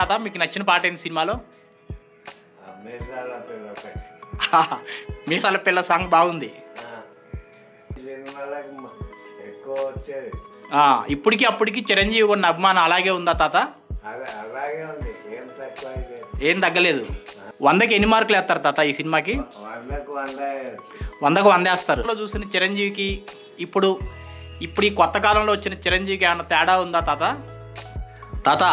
తాత మీకు నచ్చిన పాట ఏంది సినిమాలో? మీసాల పిల్ల సాంగ్ బాగుంది. ఇప్పటికి అప్పటికి చిరంజీవి ఉన్న అభిమానం అలాగే ఉందా తాత? ఏం తగ్గలేదు. వందకి ఎన్ని మార్కులు వేస్తారు తాత ఈ సినిమాకి? వందకు వంద వేస్తారు. చూసిన చిరంజీవికి ఇప్పుడు ఇప్పుడు ఈ కొత్త కాలంలో వచ్చిన చిరంజీవికి ఏమైనా తేడా ఉందా తాత? తాత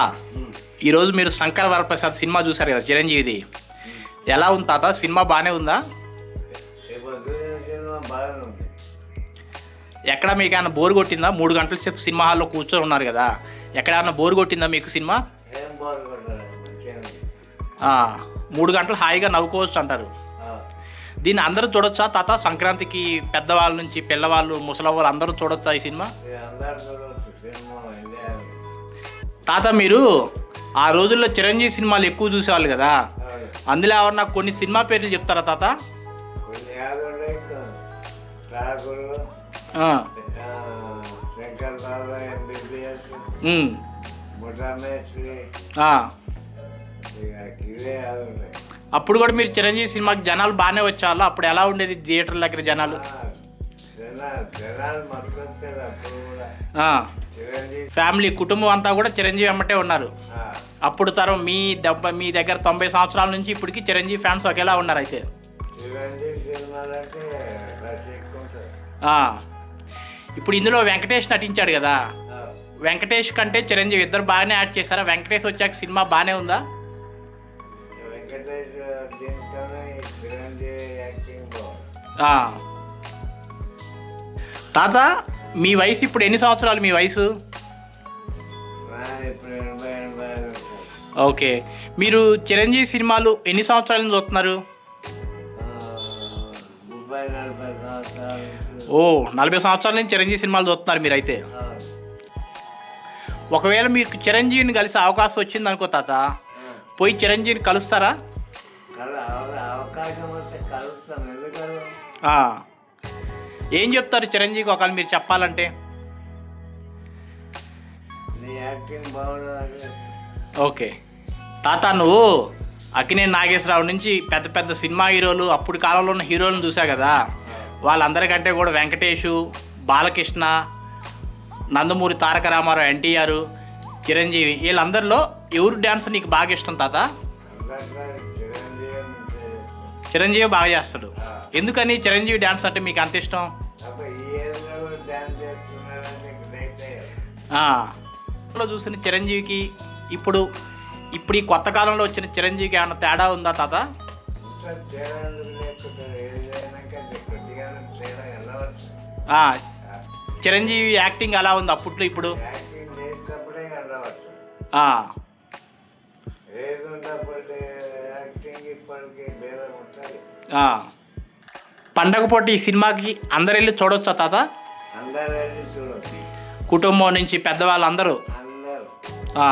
ఈరోజు మీరు శంకర వరప్రసాద్ సినిమా చూసారు కదా చిరంజీవిది. ఎలా ఉంది తాత? సినిమా బాగానే ఉందా? ఎక్కడ మీకు ఏమైనా బోర్ కొట్టిందా? మూడు గంటల సేపు సినిమా హాల్లో కూర్చొని ఉన్నారు కదా. ఎక్కడైనా బోర్ కొట్టిందా మీకు సినిమా? మూడు గంటలు హాయిగా నవ్వుకోవచ్చు అంటారు. దీన్ని అందరూ చూడొచ్చా తాత? సంక్రాంతికి పెద్దవాళ్ళ నుంచి పిల్లవాళ్ళు ముసలవాళ్ళు అందరూ చూడొచ్చా ఈ సినిమా? తాత మీరు ఆ రోజుల్లో చిరంజీవి సినిమాలు ఎక్కువ చూసేవాళ్ళు కదా. అందులో ఏమన్నా కొన్ని సినిమా పేర్లు చెప్తారా తాత? అప్పుడు కూడా మీరు చిరంజీవి సినిమాకి జనాలు బాగానే వచ్చేవాళ్ళు? అప్పుడు ఎలా ఉండేది థియేటర్ దగ్గర జనాలు? ఫ్యామిలీ కుటుంబం అంతా కూడా చిరంజీవి అమ్మటే ఉన్నారు. అప్పుడు తరం మీ దెబ్బ మీ దగ్గర తొంభై సంవత్సరాల నుంచి ఇప్పటికి చిరంజీవి ఫ్యాన్స్ ఒకేలా ఉన్నారు అయితే. ఇప్పుడు ఇందులో వెంకటేష్ నటించాడు కదా. వెంకటేష్ కంటే చిరంజీవి ఇద్దరు బాగానే యాడ్ చేశారా? వెంకటేష్ వచ్చాక సినిమా బాగానే ఉందా? తాత మీ వయసు ఇప్పుడు ఎన్ని సంవత్సరాలు మీ వయసు? ఓకే. మీరు చిరంజీవి సినిమాలు ఎన్ని సంవత్సరాల నుంచి చూస్తున్నారు? ఓ నలభై సంవత్సరాల నుంచి చిరంజీవి సినిమాలు చూస్తున్నారు మీరైతే. అయితే ఒకవేళ మీకు చిరంజీవిని కలిసే అవకాశం వచ్చింది అనుకో తాత పోయి చిరంజీవిని కలుస్తారా? ఏం చెప్తారు చిరంజీవికి ఒకవేళ మీరు చెప్పాలంటే? ఓకే. తాత నువ్వు అక్కినేని నాగేశ్వరరావు నుంచి పెద్ద పెద్ద సినిమా హీరోలు అప్పుడు కాలంలో ఉన్న హీరోలను చూసా కదా? వాళ్ళందరికంటే కూడా వెంకటేషు బాలకృష్ణ నందమూరి తారక రామారావు ఎన్టీఆర్ చిరంజీవి వీళ్ళందరిలో ఎవరు డ్యాన్స్ నీకు బాగా ఇష్టం తాత? చిరంజీవి బాగా చేస్తాడు. ఎందుకని చిరంజీవి డ్యాన్స్ అంటే మీకు అంత ఇష్టం? లో చూసిన చిరంజీవికి ఇప్పుడు ఇప్పుడు ఈ కొత్త కాలంలో వచ్చిన చిరంజీవికి ఏమైనా తేడా ఉందా తాత? చిరంజీవి యాక్టింగ్ ఎలా ఉంది అప్పట్లో ఇప్పుడు? పండగ పూట ఈ సినిమాకి అందరు వెళ్ళి చూడొచ్చా తాత? అందరు వెళ్ళి కుటుంబం నుంచి పెద్దవాళ్ళు అందరూ అందరూ ఆ.